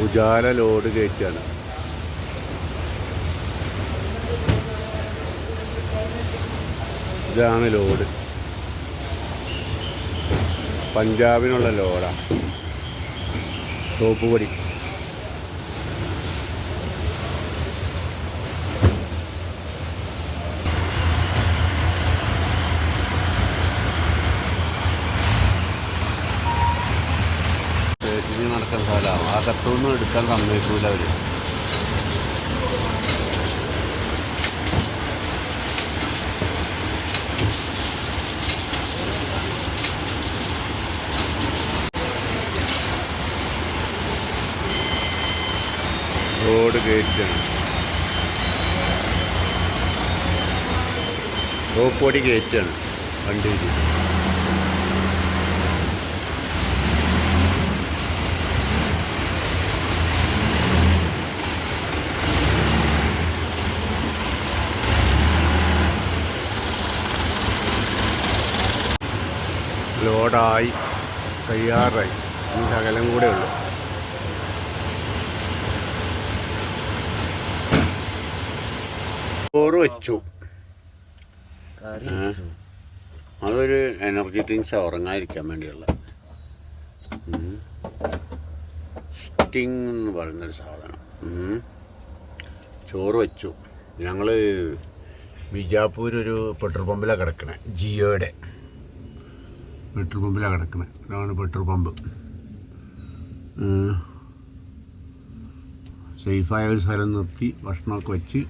Ujala load കയറ്റാണ്. ഇതാണ് load. പഞ്ചാബിനുള്ള ലോഡാണ് soap പൊടി കത്തൊന്നും എടുക്കാൻ സമ്മതിക്കൂല അവർ. റോഡ് കയറ്റാണ് റോപ്പൊടി കയറ്റാണ് വണ്ടിയിൽ ലോഡായി തയ്യാറായി. ഇനി ശകലം കൂടെ ഉള്ളു. ചോറ് വെച്ചു. അതൊരു എനർജി ഡ്രിങ്ക്സ് ഉറങ്ങാതിരിക്കാൻ വേണ്ടിയുള്ള. സ്റ്റിങ് എന്ന് പറയുന്നൊരു സാധനം. ചോറ് വെച്ചു. ഞങ്ങൾ ബിജാപ്പൂർ ഒരു പെട്രോൾ പമ്പിലാണ് കിടക്കണേ ജിയോയുടെ. പെട്രോൾ പമ്പിലാണ് കിടക്കുന്നത് ഇതാണ് പെട്രോൾ പമ്പ്. സേഫായ ഒരു സ്ഥലം നിർത്തി ഭക്ഷണമൊക്കെ വെച്ച്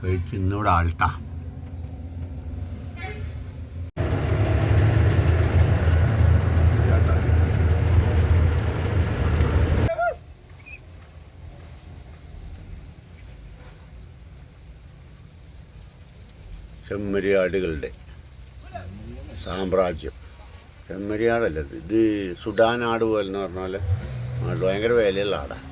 കഴിച്ച് ഇന്നിവിടെ ആൾട്ടാ ചെമ്മരിയാടുകളുടെ സാമ്രാജ്യം. ചെമ്മരിയാടല്ല ഇത്. സുഡാൻ ആട് പോലെ എന്ന് പറഞ്ഞ പോലെ. ഭയങ്കര വിലയുള്ള ആടാ.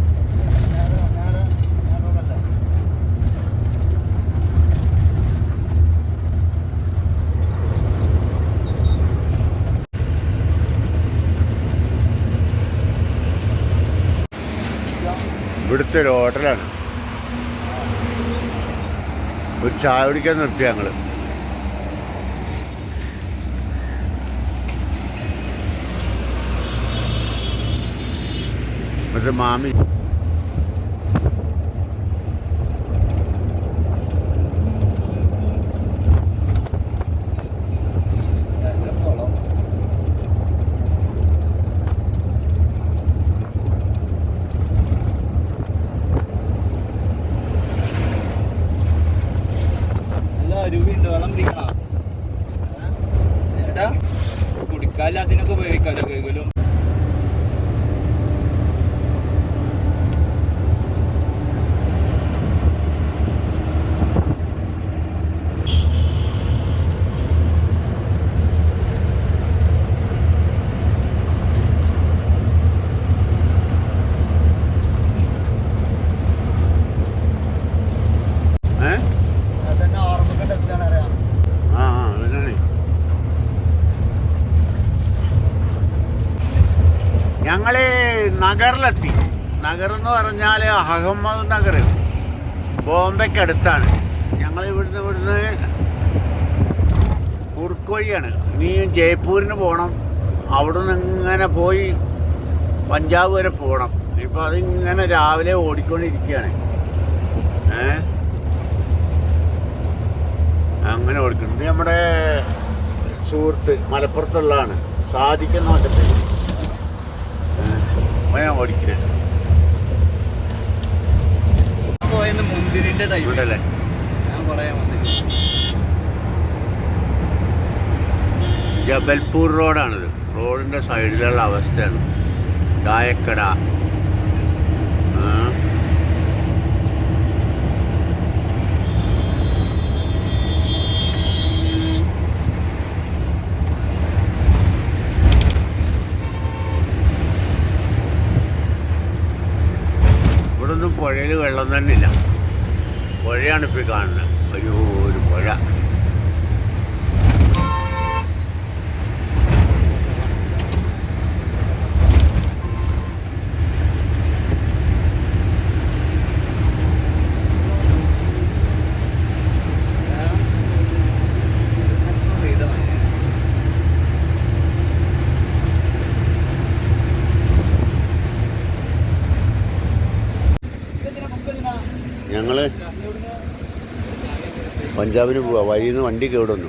ഇവിടുത്തെ ഒരു ഹോട്ടലാണ്. ഒരു ചായ കുടിക്കാൻ നിർത്തി ഞങ്ങൾ. മറ്റേ മാമി. നഗറിലെത്തി. നഗർ എന്ന് പറഞ്ഞാൽ അഹമ്മദ് നഗർ. ബോംബെക്ക് അടുത്താണ് ഞങ്ങൾ ഇവിടുന്ന് ഇവിടുന്ന് കുറുക്ക് വഴിയാണ്. ഇനി ജയ്പൂരിന് പോകണം അവിടെ നിന്ന് ഇങ്ങനെ പോയി പഞ്ചാബ് വരെ പോകണം ഇപ്പം അതിങ്ങനെ രാവിലെ ഓടിക്കൊണ്ടിരിക്കുകയാണ്. ഏ? അങ്ങനെ ഓടിക്കുന്നത് നമ്മുടെ സുഹൃത്ത് മലപ്പുറത്തുള്ളതാണ്. സാധിക്കുന്ന മറ്റേ ഞാൻ ഓടിക്കില്ല പോയെന്ന് മുന്തിരിന്റെ ഞാൻ പറയാൻ മുന്തിരി ജബൽപൂർ റോഡാണിത്. റോഡിന്റെ സൈഡിലുള്ള അവസ്ഥയാണ്. ചായക്കട ആ. ഇവിടെ ഒന്നും പുഴയിൽ വെള്ളം തന്നെ ഇല്ല പുഴയാണ് ഇപ്പോൾ കാണുന്നത്. ഒരു ഒരു പുഴ ഞങ്ങൾ പഞ്ചാബിന് പോവാ വഴിയിൽ നിന്ന് വണ്ടി കേടുന്നു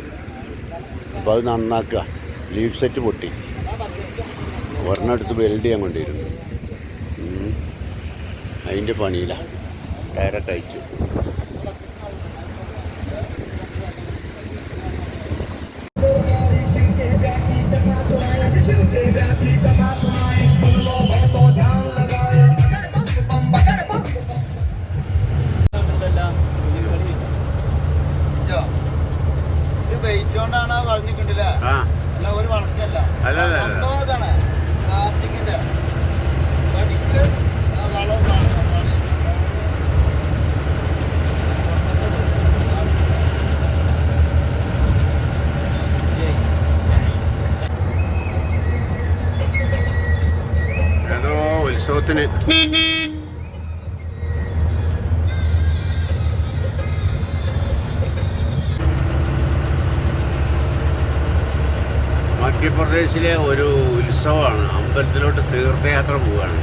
അപ്പോൾ അത് നന്നാക്കുക ലീഡ് സെറ്റ് പൊട്ടി. ഒരെണ്ണെടുത്ത് വെൽഡ് ചെയ്യാൻ കൊണ്ടിരുന്നു അതിന്റെ പണിയിലാണ് ഡയറക്റ്റ് അയച്ചു. ഉത്സവത്തിന് മധ്യപ്രദേശിലെ ഒരു ഉത്സവമാണ്. അമ്പലത്തിലോട്ട് തീർത്ഥയാത്ര പോവുകയാണ്.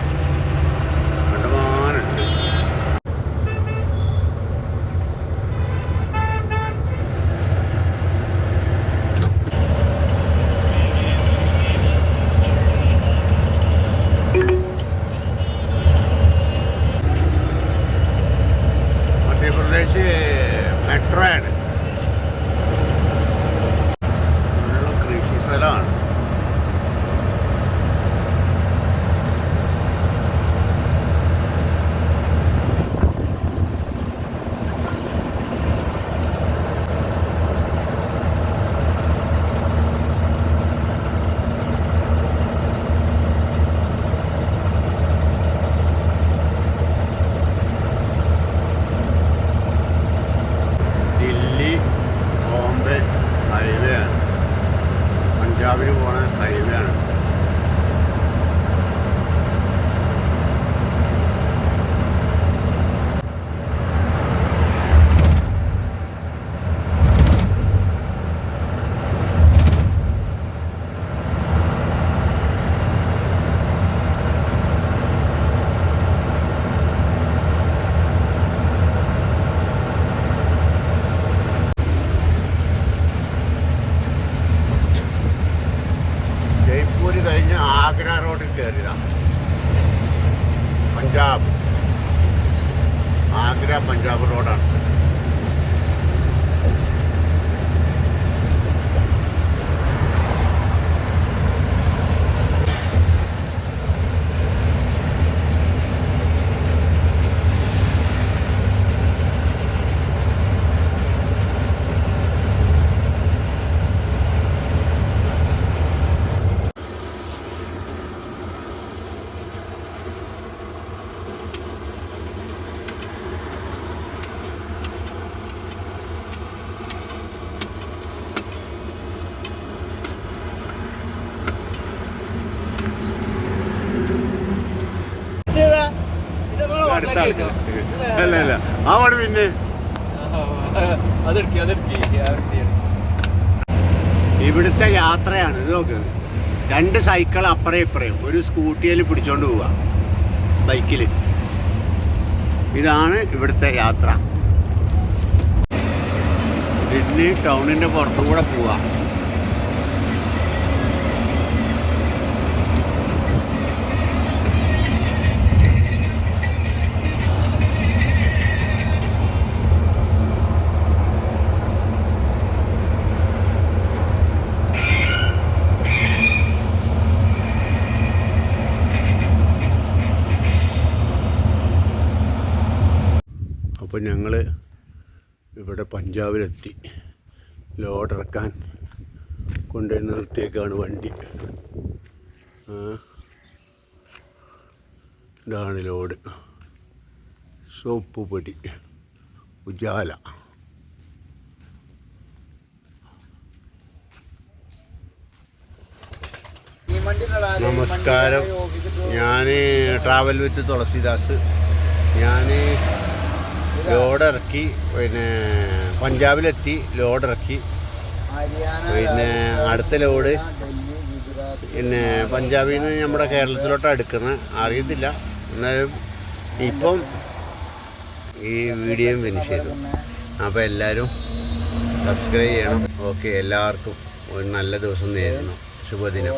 ജയ്പൂര് കഴിഞ്ഞ് ആഗ്ര റോഡിൽ കയറിയതാണ് പഞ്ചാബ്. ആഗ്ര പഞ്ചാബ് റോഡാണ്. ആൾക്കാർ അല്ല ആ പാട് പിന്നെ ഇവിടുത്തെ യാത്രയാണ് ഇത് നോക്ക്. രണ്ട് സൈക്കിൾ അപ്പുറേ ഇപ്പുറയും ഒരു സ്കൂട്ടിയിൽ പിടിച്ചോണ്ട് പോവുക ബൈക്കിൽ ഇതാണ് ഇവിടുത്തെ യാത്ര. സിഡ്നി ടൗണിന്റെ പുറത്തും കൂടെ പോവാ. അപ്പോൾ ഞങ്ങൾ ഇവിടെ പഞ്ചാബിലെത്തി. ലോഡ് ഇറക്കാൻ കൊണ്ടുപോയി നിർത്തിയേക്കാണ് വണ്ടി. ഇതാണ് ലോഡ്. സോപ്പ് പൊടി. ഉജാല. നമസ്കാരം. ഞാൻ ട്രാവൽ വിത്ത് തുളസിദാസ്. ഞാൻ ലോഡ് ഇറക്കി പിന്നെ പഞ്ചാബിലെത്തി ലോഡ് ഇറക്കി പിന്നെ അടുത്ത ലോഡ് പിന്നെ പഞ്ചാബിൽ നിന്ന് നമ്മുടെ കേരളത്തിലോട്ട് അടുക്കുന്നത്. അറിയത്തില്ല. എന്നാലും ഇപ്പം ഈ വീഡിയോയും ഫിനിഷ് ചെയ്തു. അപ്പോൾ എല്ലാവരും സബ്സ്ക്രൈബ് ചെയ്യണം. ഓക്കെ എല്ലാവർക്കും ഒരു നല്ല ദിവസം നേരുന്നു. ശുഭദിനം.